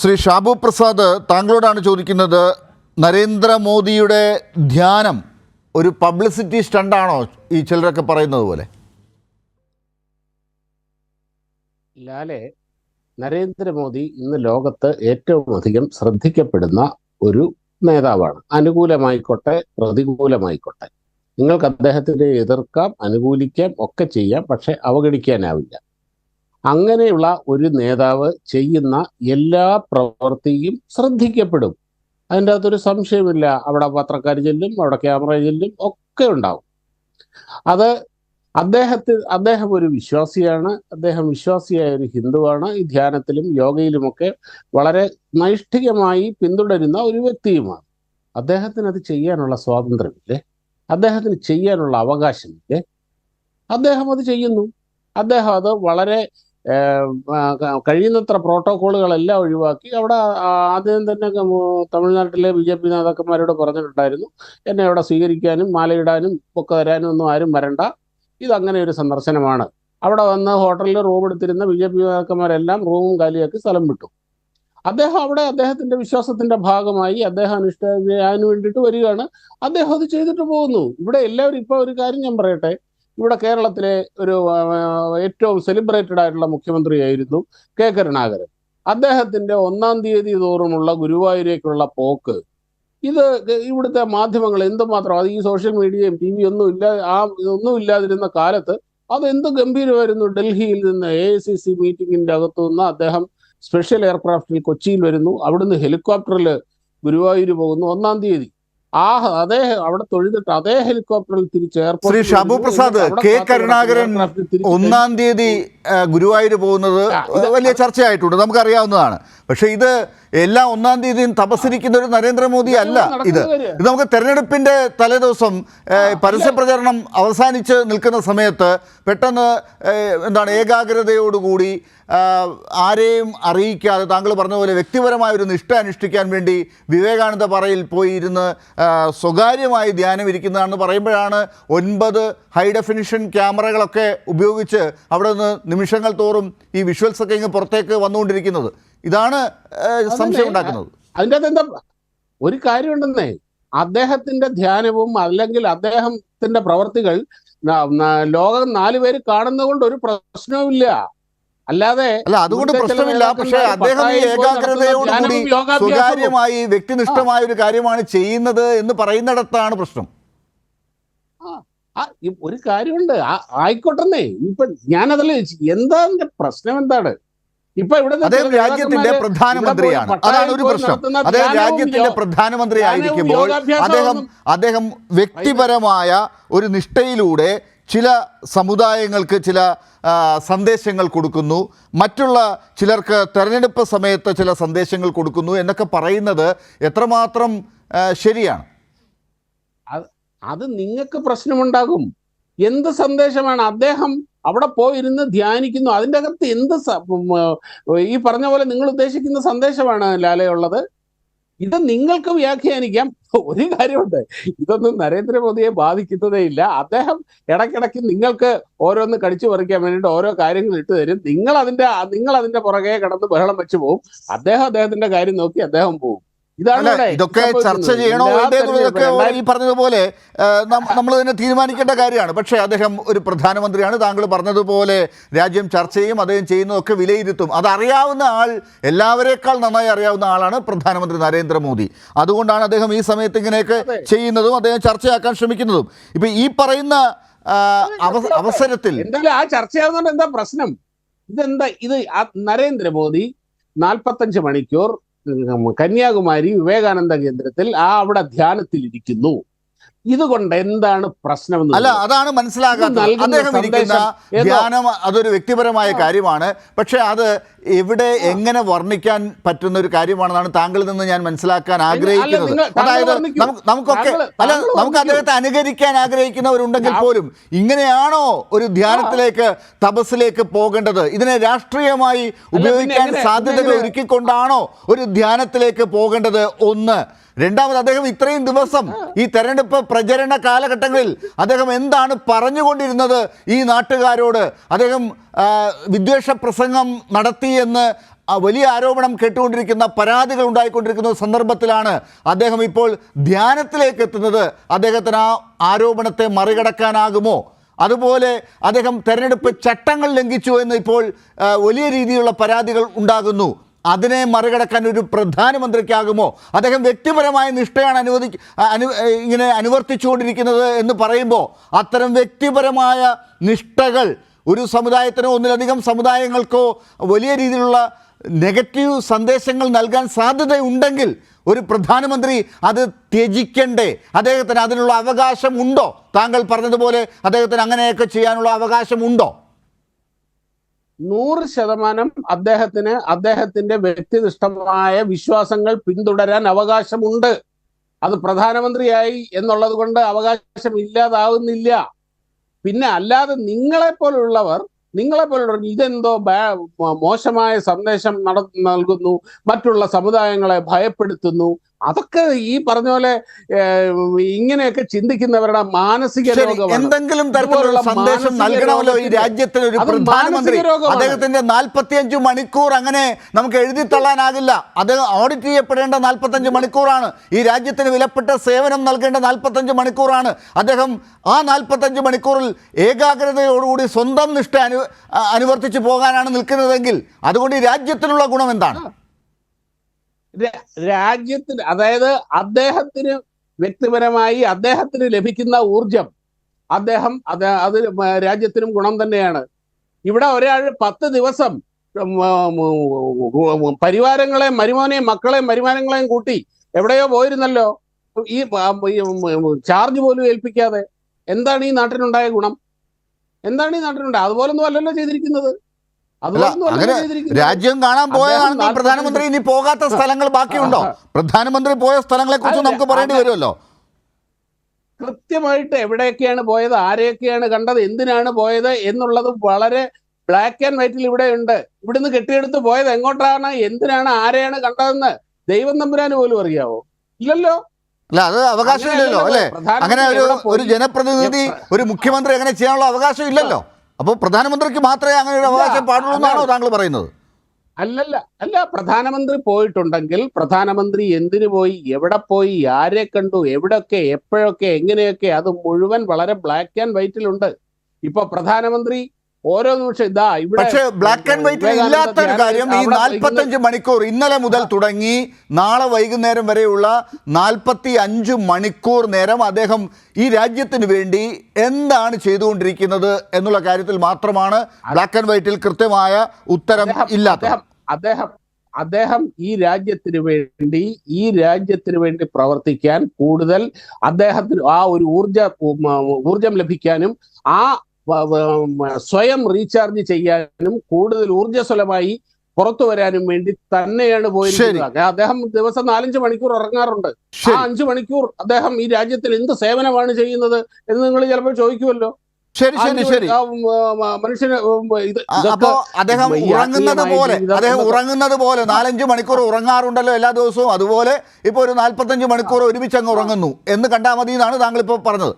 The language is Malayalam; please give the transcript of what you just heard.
ശ്രീ ഷാബു പ്രസാദ് താങ്കളോടാണ് ചോദിക്കുന്നത് നരേന്ദ്രമോദിയുടെ ധ്യാനം ഒരു പബ്ലിസിറ്റി സ്റ്റണ്ടാണോ? ഈ ചിലരൊക്കെ പറയുന്നത് പോലെ. ലാലെ നരേന്ദ്രമോദി ഇന്ന് ലോകത്ത് ഏറ്റവും അധികം ശ്രദ്ധിക്കപ്പെടുന്ന ഒരു നേതാവാണ്. അനുകൂലമായിക്കോട്ടെ പ്രതികൂലമായിക്കോട്ടെ. നിങ്ങൾക്ക് അദ്ദേഹത്തിനെ എതിർക്കാം അനുകൂലിക്കാം ഒക്കെ ചെയ്യാം പക്ഷെ അവഗണിക്കാനാവില്ല. അങ്ങനെയുള്ള ഒരു നേതാവ് ചെയ്യുന്ന എല്ലാ പ്രവൃത്തിയും ശ്രദ്ധിക്കപ്പെടും. അതിന്റെ അകത്തൊരു സംശയമില്ല. അവിടെ പത്രക്കാർ ചെല്ലും അവിടെ ക്യാമറ ചെല്ലും ഒക്കെ ഉണ്ടാവും. അത് അദ്ദേഹത്തിന് അദ്ദേഹം ഒരു വിശ്വാസിയാണ്. അദ്ദേഹം വിശ്വാസിയായ ഒരു ഹിന്ദുവാണ്. ഈ ധ്യാനത്തിലും യോഗയിലുമൊക്കെ വളരെ നൈഷ്ഠികമായി പിന്തുടരുന്ന ഒരു വ്യക്തിയുമാണ്. അദ്ദേഹത്തിന് അത് ചെയ്യാനുള്ള സ്വാതന്ത്ര്യമില്ലേ? അദ്ദേഹത്തിന് ചെയ്യാനുള്ള അവകാശമില്ലേ? അദ്ദേഹം അത് ചെയ്യുന്നു. അദ്ദേഹം അത് വളരെ കഴിയുന്നത്ര പ്രോട്ടോക്കോളുകളെല്ലാം ഒഴിവാക്കി. അവിടെ ആദ്യം തന്നെ തമിഴ്നാട്ടിലെ ബി ജെ പി നേതാക്കന്മാരോട് പറഞ്ഞിട്ടുണ്ടായിരുന്നു എന്നെ അവിടെ സ്വീകരിക്കാനും മാലയിടാനും ഒക്കെ തരാനും ഒന്നും ആരും വരണ്ട. ഇതങ്ങനെ ഒരു സന്ദർശനമാണ്. അവിടെ വന്ന് ഹോട്ടലിൽ റൂം എടുത്തിരുന്ന ബി ജെ പി നേതാക്കന്മാരെല്ലാം റൂമും കാലിയാക്കി സ്ഥലം വിട്ടു. അദ്ദേഹം അവിടെ അദ്ദേഹത്തിന്റെ വിശ്വാസത്തിന്റെ ഭാഗമായി അദ്ദേഹം അനുഷ്ഠാന് വേണ്ടിയിട്ട് വരികയാണ്. അദ്ദേഹം അത് ചെയ്തിട്ട് പോകുന്നു. ഇവിടെ എല്ലാവരും ഇപ്പൊ ഒരു കാര്യം ഞാൻ പറയട്ടെ. ഇവിടെ കേരളത്തിലെ ഒരു ഏറ്റവും സെലിബ്രേറ്റഡ് ആയിട്ടുള്ള മുഖ്യമന്ത്രിയായിരുന്നു കെ. കരുണാകരൻ. അദ്ദേഹത്തിന്റെ ഒന്നാം തീയതി തോറുമുള്ള ഗുരുവായൂരേക്കുള്ള പോക്ക് ഇത് ഇവിടുത്തെ മാധ്യമങ്ങൾ എന്തുമാത്രം അത് ഈ സോഷ്യൽ മീഡിയയും ടി വി ഒന്നും ഇല്ല ആ ഒന്നും ഇല്ലാതിരുന്ന കാലത്ത് അത് എന്ത് ഗംഭീരമായിരുന്നു? ഡൽഹിയിൽ നിന്ന് എ ഐ സി സി മീറ്റിംഗിന്റെ അകത്തു നിന്ന് അദ്ദേഹം സ്പെഷ്യൽ എയർക്രാഫ്റ്റിൽ കൊച്ചിയിൽ വരുന്നു. അവിടുന്ന് ഹെലികോപ്റ്ററിൽ ഗുരുവായൂർ പോകുന്നു ഒന്നാം തീയതി. ആ അതേ അവിടെ തൊഴുതിട്ട് അതേ ഹെലികോപ്റ്ററിൽ തിരിച്ച് ശ്രീ ഷാബു പ്രസാദ്, കെ കരുണാകരൻ ഒന്നാം തീയതി ഗുരുവായൂർ പോകുന്നത് വലിയ ചർച്ചയായിട്ടുണ്ട്. നമുക്കറിയാവുന്നതാണ്. പക്ഷേ ഇത് എല്ലാ ഒന്നാം തീയതിയും തപസ്സിരിക്കുന്ന ഒരു നരേന്ദ്രമോദി അല്ല ഇത്. ഇത് നമുക്ക് തെരഞ്ഞെടുപ്പിന്റെ തലേദിവസം പരസ്യപ്രചരണം പരസ്യ പ്രചരണം അവസാനിച്ച് നിൽക്കുന്ന സമയത്ത് പെട്ടെന്ന് എന്താണ് ഏകാഗ്രതയോടുകൂടി ആരെയും അറിയിക്കാതെ താങ്കൾ പറഞ്ഞ പോലെ വ്യക്തിപരമായ ഒരു നിഷ്ഠ അനുഷ്ഠിക്കാൻ വേണ്ടി വിവേകാനന്ദ പറയിൽ പോയി ഇരുന്ന് സ്വകാര്യമായി ധ്യാനം ഇരിക്കുന്നതാണെന്ന് പറയുമ്പോഴാണ് ഒൻപത് ഹൈ ഡെഫിനിഷൻ ക്യാമറകളൊക്കെ ഉപയോഗിച്ച് അവിടെ നിന്ന് നിമിഷങ്ങൾ തോറും ഈ വിഷ്വൽസൊക്കെ ഇങ്ങ് പുറത്തേക്ക് വന്നുകൊണ്ടിരിക്കുന്നത്. ഇതാണ് സംശയം ഉണ്ടാക്കുന്നത്. അതിന്റെ അകത്ത് എന്താ ഒരു കാര്യമുണ്ടെന്നേ. അദ്ദേഹത്തിന്റെ ധ്യാനവും അല്ലെങ്കിൽ അദ്ദേഹത്തിന്റെ പ്രവർത്തികൾ ലോകം നാലു പേര് കാണുന്നതുകൊണ്ട് ഒരു പ്രശ്നവുമില്ല. അല്ലാതെ അല്ല അതുകൊണ്ട് പ്രശ്നമില്ല. പക്ഷേ അദ്ദേഹം ഈ ഏകാഗ്രതയോടുകൂടി സ്വകാര്യമായി വ്യക്തിനിഷ്ഠമായ ഒരു കാര്യമാണ് ചെയ്യുന്നത് എന്ന് പറയുന്നിടത്താണ് പ്രശ്നം. ആ, ഒരു കാര്യമുണ്ട്. ആ- ആയിക്കോട്ടെന്നേ. ഇപ്പൊ ഞാനതല്ല. എന്താ പ്രശ്നം എന്താണ്? ഇപ്പൊ ഇവിടെ അദ്ദേഹം രാജ്യത്തിന്റെ പ്രധാനമന്ത്രിയാണ്. അതാണ് ഒരു പ്രശ്നം. അദ്ദേഹം രാജ്യത്തിന്റെ പ്രധാനമന്ത്രി ആയിരിക്കുമ്പോൾ അദ്ദേഹം അദ്ദേഹം വ്യക്തിപരമായ ഒരു നിഷ്ഠയിലൂടെ ചില സമുദായങ്ങൾക്ക് ചില സന്ദേശങ്ങൾ കൊടുക്കുന്നു. മറ്റുള്ള ചിലർക്ക് തെരഞ്ഞെടുപ്പ് സമയത്ത് ചില സന്ദേശങ്ങൾ കൊടുക്കുന്നു എന്നൊക്കെ പറയുന്നത് എത്രമാത്രം ശരിയാണ്? അത് നിങ്ങൾക്ക് പ്രശ്നമുണ്ടാകും. എന്ത് സന്ദേശമാണ് അദ്ദേഹം അവിടെ പോയിരുന്ന് ധ്യാനിക്കുന്നു. അതിന്റെ അകത്ത് എന്ത് ഈ പറഞ്ഞ പോലെ നിങ്ങൾ ഉദ്ദേശിക്കുന്ന സന്ദേശമാണ് ലാലയുള്ളത്? ഇത് നിങ്ങൾക്ക് വ്യാഖ്യാനിക്കാം. ഒരു കാര്യമുണ്ട്. ഇതൊന്നും നരേന്ദ്രമോദിയെ ബാധിക്കുന്നതേ ഇല്ല. അദ്ദേഹം ഇടയ്ക്കിടയ്ക്ക് നിങ്ങൾക്ക് ഓരോന്ന് കടിച്ചു പറിക്കാൻ വേണ്ടിയിട്ട് ഓരോ കാര്യങ്ങൾ ഇട്ട് തരും. നിങ്ങൾ അതിന്റെ നിങ്ങൾ അതിന്റെ പുറകെ കടന്ന് ബഹളം വെച്ചു പോവും. അദ്ദേഹം അദ്ദേഹത്തിന്റെ കാര്യം നോക്കി അദ്ദേഹം പോകും ഇതാണ് ഇതൊക്കെ ചർച്ച. ചെയ്യണോ ഈ പറഞ്ഞതുപോലെ നമ്മൾ തന്നെ തീരുമാനിക്കേണ്ട കാര്യമാണ്. പക്ഷേ അദ്ദേഹം ഒരു പ്രധാനമന്ത്രിയാണ്. താങ്കൾ പറഞ്ഞതുപോലെ രാജ്യം ചർച്ച ചെയ്യും അദ്ദേഹം ചെയ്യുന്നതൊക്കെ വിലയിരുത്തും. അതറിയാവുന്ന ആൾ എല്ലാവരേക്കാൾ നന്നായി അറിയാവുന്ന ആളാണ് പ്രധാനമന്ത്രി നരേന്ദ്രമോദി. അതുകൊണ്ടാണ് അദ്ദേഹം ഈ സമയത്ത് ഇങ്ങനെയൊക്കെ ചെയ്യുന്നതും അദ്ദേഹം ചർച്ചയാക്കാൻ ശ്രമിക്കുന്നതും. ഇപ്പൊ ഈ പറയുന്ന അവസരത്തിൽ എന്തായാലും ആ ചർച്ചയാകുന്നതുകൊണ്ട് എന്താ പ്രശ്നം? ഇതെന്താ ഇത് നരേന്ദ്രമോദി നാൽപ്പത്തഞ്ച് മണിക്കൂർ കന്യാകുമാരി വിവേകാനന്ദ കേന്ദ്രത്തിൽ ആ അവിടെ ധ്യാനത്തിൽ ഇരിക്കുന്നു ഇതുകൊണ്ട് എന്താണ് പ്രശ്നം അല്ല അതാണ് മനസ്സിലാകാത്തത്. അദ്ദേഹം ഇരിക്കുന്ന ധ്യാനം അതൊരു വ്യക്തിപരമായ കാര്യമാണ്. പക്ഷെ അത് എവിടെ എങ്ങനെ വർണിക്കാൻ പറ്റുന്ന ഒരു കാര്യമാണെന്നാണ് താങ്കളിൽ നിന്ന് ഞാൻ മനസ്സിലാക്കാൻ ആഗ്രഹിക്കുന്നത്. അതായത് നമുക്കൊക്കെ അല്ല നമുക്ക്. അദ്ദേഹത്തെ അനുകരിക്കാൻ ആഗ്രഹിക്കുന്നവരുണ്ടെങ്കിൽ പോലും ഇങ്ങനെയാണോ ഒരു ധ്യാനത്തിലേക്ക് തപസ്സിലേക്ക് പോകേണ്ടത്? ഇതിനെ രാഷ്ട്രീയമായി ഉപയോഗിക്കാൻ സാധ്യതകൾ ഒരുക്കിക്കൊണ്ടാണോ ഒരു ധ്യാനത്തിലേക്ക് പോകേണ്ടത് ഒന്ന്? രണ്ടാമത് അദ്ദേഹം ഇത്രയും ദിവസം ഈ തെരഞ്ഞെടുപ്പ് പ്രചരണ കാലഘട്ടങ്ങളിൽ അദ്ദേഹം എന്താണ് പറഞ്ഞുകൊണ്ടിരുന്നത് ഈ നാട്ടുകാരോട്? അദ്ദേഹം വിദ്വേഷ പ്രസംഗം നടത്തിയെന്ന് വലിയ ആരോപണം കേട്ടുകൊണ്ടിരിക്കുന്ന പരാതികൾ ഉണ്ടായിക്കൊണ്ടിരിക്കുന്ന സന്ദർഭത്തിലാണ് അദ്ദേഹം ഇപ്പോൾ ധ്യാനത്തിലേക്ക് എത്തുന്നത്. അദ്ദേഹത്തിന് ആ ആരോപണത്തെ മറികടക്കാനാകുമോ? അതുപോലെ അദ്ദേഹം തെരഞ്ഞെടുപ്പ് ചട്ടങ്ങൾ ലംഘിച്ചു എന്ന് ഇപ്പോൾ വലിയ രീതിയിലുള്ള പരാതികൾ ഉണ്ടാകുന്നു. അതിനെ മറികടക്കാൻ ഒരു പ്രധാനമന്ത്രിക്കാകുമോ? അദ്ദേഹം വ്യക്തിപരമായ നിഷ്ഠയാണ് അനുവദി അനു ഇങ്ങനെ അനുവർത്തിച്ചുകൊണ്ടിരിക്കുന്നത് എന്ന് പറയുമ്പോൾ അത്തരം വ്യക്തിപരമായ നിഷ്ഠകൾ ഒരു സമുദായത്തിനോ ഒന്നിലധികം സമുദായങ്ങൾക്കോ വലിയ രീതിയിലുള്ള നെഗറ്റീവ് സന്ദേശങ്ങൾ നൽകാൻ സാധ്യതയുണ്ടെങ്കിൽ ഒരു പ്രധാനമന്ത്രി അത് ത്യജിക്കണ്ടേ? അദ്ദേഹത്തിന് അതിനുള്ള അവകാശമുണ്ടോ താങ്കൾ പറഞ്ഞതുപോലെ അദ്ദേഹത്തിന് അങ്ങനെയൊക്കെ ചെയ്യാനുള്ള അവകാശമുണ്ടോ നൂറ് ശതമാനം അദ്ദേഹത്തിന് അദ്ദേഹത്തിന്റെ വ്യക്തിനിഷ്ഠമായ വിശ്വാസങ്ങൾ പിന്തുടരാൻ അവകാശമുണ്ട്. അത് പ്രധാനമന്ത്രിയായി എന്നുള്ളത് കൊണ്ട് അവകാശം ഇല്ലാതാവുന്നില്ല. പിന്നെ അല്ലാതെ നിങ്ങളെ പോലുള്ളവർ നിങ്ങളെ പോലുള്ളവർ ഇതെന്തോ മോശമായ സന്ദേശം നട നൽകുന്നു മറ്റുള്ള സമുദായങ്ങളെ ഭയപ്പെടുത്തുന്നു അതൊക്കെ ഈ പറഞ്ഞ പോലെ ഇങ്ങനെയൊക്കെ ചിന്തിക്കുന്നവരുടെ മാനസിക രോഗം എന്തെങ്കിലും തരത്തിലുള്ള സന്ദേശം നൽകണമല്ലോ ഈ രാജ്യത്തിന് ഒരു പ്രധാനമന്ത്രി. അദ്ദേഹത്തിന്റെ നാൽപ്പത്തിയഞ്ച് മണിക്കൂർ അങ്ങനെ നമുക്ക് എഴുതി തള്ളാനാകില്ല. അത് ഓഡിറ്റ് ചെയ്യപ്പെടേണ്ട നാൽപ്പത്തഞ്ച് മണിക്കൂറാണ്. ഈ രാജ്യത്തിന് വിലപ്പെട്ട സേവനം നൽകേണ്ട നാൽപ്പത്തഞ്ച് മണിക്കൂറാണ്. അദ്ദേഹം ആ നാൽപ്പത്തഞ്ച് മണിക്കൂറിൽ ഏകാഗ്രതയോടുകൂടി സ്വന്തം നിഷ്ഠ അനു അനുവർത്തിച്ചു പോകാനാണ് നിൽക്കുന്നതെങ്കിൽ അതുകൊണ്ട് ഈ രാജ്യത്തിനുള്ള ഗുണം എന്താണ്? രാജ്യത്തിന് അതായത് അദ്ദേഹത്തിന് വ്യക്തിപരമായി അദ്ദേഹത്തിന് ലഭിക്കുന്ന ഊർജം അദ്ദേഹം അത് അത് രാജ്യത്തിനും ഗുണം തന്നെയാണ്. ഇവിടെ ഒരാൾ പത്ത് ദിവസം പരിവാരങ്ങളെ മരുമോനെയും മക്കളെയും മരുമാനങ്ങളെയും കൂട്ടി എവിടെയോ പോയിരുന്നല്ലോ. ഈ ചാർജ് പോലും ഏൽപ്പിക്കാതെ. എന്താണ് ഈ നാട്ടിനുണ്ടായ ഗുണം? എന്താണ് ഈ നാട്ടിനുണ്ടായ? അതുപോലൊന്നും അല്ലല്ലോ ചെയ്തിരിക്കുന്നത്. അങ്ങനെ രാജ്യം കാണാൻ പോയതാണെങ്കിൽ പ്രധാനമന്ത്രി ഇനി പോകാത്ത സ്ഥലങ്ങൾ ബാക്കിയുണ്ടോ? പ്രധാനമന്ത്രി പോയ സ്ഥലങ്ങളെ കുറിച്ച് നമുക്ക് പറയേണ്ടി വരുമല്ലോ? കൃത്യമായിട്ട് എവിടെയൊക്കെയാണ് പോയത് ആരെയൊക്കെയാണ് കണ്ടത് എന്തിനാണ് പോയത് എന്നുള്ളത് വളരെ ബ്ലാക്ക് ആൻഡ് വൈറ്റിൽ ഇവിടെ ഉണ്ട്. ഇവിടുന്ന് കെട്ടിയെടുത്ത് പോയത് എങ്ങോട്ടാണ് എന്തിനാണ് ആരെയാണ് കണ്ടതെന്ന് ദൈവം തമ്പുരാന് പോലും അറിയാവോ? ഇല്ലല്ലോ? അല്ല അത് അവകാശമില്ലല്ലോ അല്ലേ? അങ്ങനെ ഒരു ഒരു ജനപ്രതിനിധി ഒരു മുഖ്യമന്ത്രി അങ്ങനെ ചെയ്യാനുള്ള അവകാശം ഇല്ലല്ലോ? അപ്പോൾ പ്രധാനമന്ത്രിക്ക് മാത്രമേ അങ്ങനെ ഒരു അവകാശം പാടുള്ളൂ എന്നാണോ താങ്കൾ പറയുന്നത്? അല്ലല്ല അല്ല പ്രധാനമന്ത്രി പോയിട്ടുണ്ടെങ്കിൽ പ്രധാനമന്ത്രി എന്തിനു പോയി എവിടെ പോയി ആരെ കണ്ടു എവിടൊക്കെ എപ്പോഴൊക്കെ എങ്ങനെയൊക്കെ അത് മുഴുവൻ വളരെ ബ്ലാക്ക് ആൻഡ് വൈറ്റിലുണ്ട്. ഇപ്പൊ പ്രധാനമന്ത്രി ഓരോ നിമിഷം ഇതാ ഇവിടെ പക്ഷേ ബ്ലാക്ക് ആൻഡ് വൈറ്റ് ഇല്ലാത്ത ഒരു കാര്യം ഈ നാൽപ്പത്തഞ്ച് മണിക്കൂർ ഇന്നലെ മുതൽ തുടങ്ങി. നാളെ വൈകുന്നേരം വരെയുള്ള നാൽപ്പത്തി അഞ്ച് മണിക്കൂർ നേരം അദ്ദേഹം ഈ രാജ്യത്തിന് വേണ്ടി എന്താണ് ചെയ്തുകൊണ്ടിരിക്കുന്നത് എന്നുള്ള കാര്യത്തിൽ മാത്രമാണ് ബ്ലാക്ക് ആൻഡ് വൈറ്റിൽ കൃത്യമായ ഉത്തരം ഇല്ലാത്ത അദ്ദേഹം അദ്ദേഹം ഈ രാജ്യത്തിന് വേണ്ടി ഈ രാജ്യത്തിന് വേണ്ടി പ്രവർത്തിക്കാൻ കൂടുതൽ അദ്ദേഹത്തിന് ആ ഒരു ഊർജ ഊർജം ലഭിക്കാനും ആ സ്വയം റീചാർജ് ചെയ്യാനും കൂടുതൽ ഊർജസ്വലമായി പുറത്തു വരാനും വേണ്ടി തന്നെയാണ് പോയിരിക്കുന്നത്. അദ്ദേഹം ദിവസം നാലഞ്ച് മണിക്കൂർ ഉറങ്ങാറുണ്ട്. ആ അഞ്ചു മണിക്കൂർ അദ്ദേഹം ഈ രാജ്യത്തിൽ എന്ത് സേവനമാണ് ചെയ്യുന്നത് എന്ന് നിങ്ങൾ ചിലപ്പോൾ ചോദിക്കുമല്ലോ. ശരി ശരി ശരി. മനുഷ്യന് അപ്പോ അദ്ദേഹം ഉറങ്ങുന്നത് പോലെ അദ്ദേഹം ഉറങ്ങുന്നത് പോലെ നാലഞ്ച് മണിക്കൂർ ഉറങ്ങാറുണ്ടല്ലോ എല്ലാ ദിവസവും. അതുപോലെ ഇപ്പൊ ഒരു നാൽപ്പത്തഞ്ച് മണിക്കൂർ ഒരുമിച്ച് അങ്ങ് ഉറങ്ങുന്നു. എന്ന് കണ്ടാൽ മതി എന്നാണ് താങ്കൾ ഇപ്പോൾ പറഞ്ഞത്.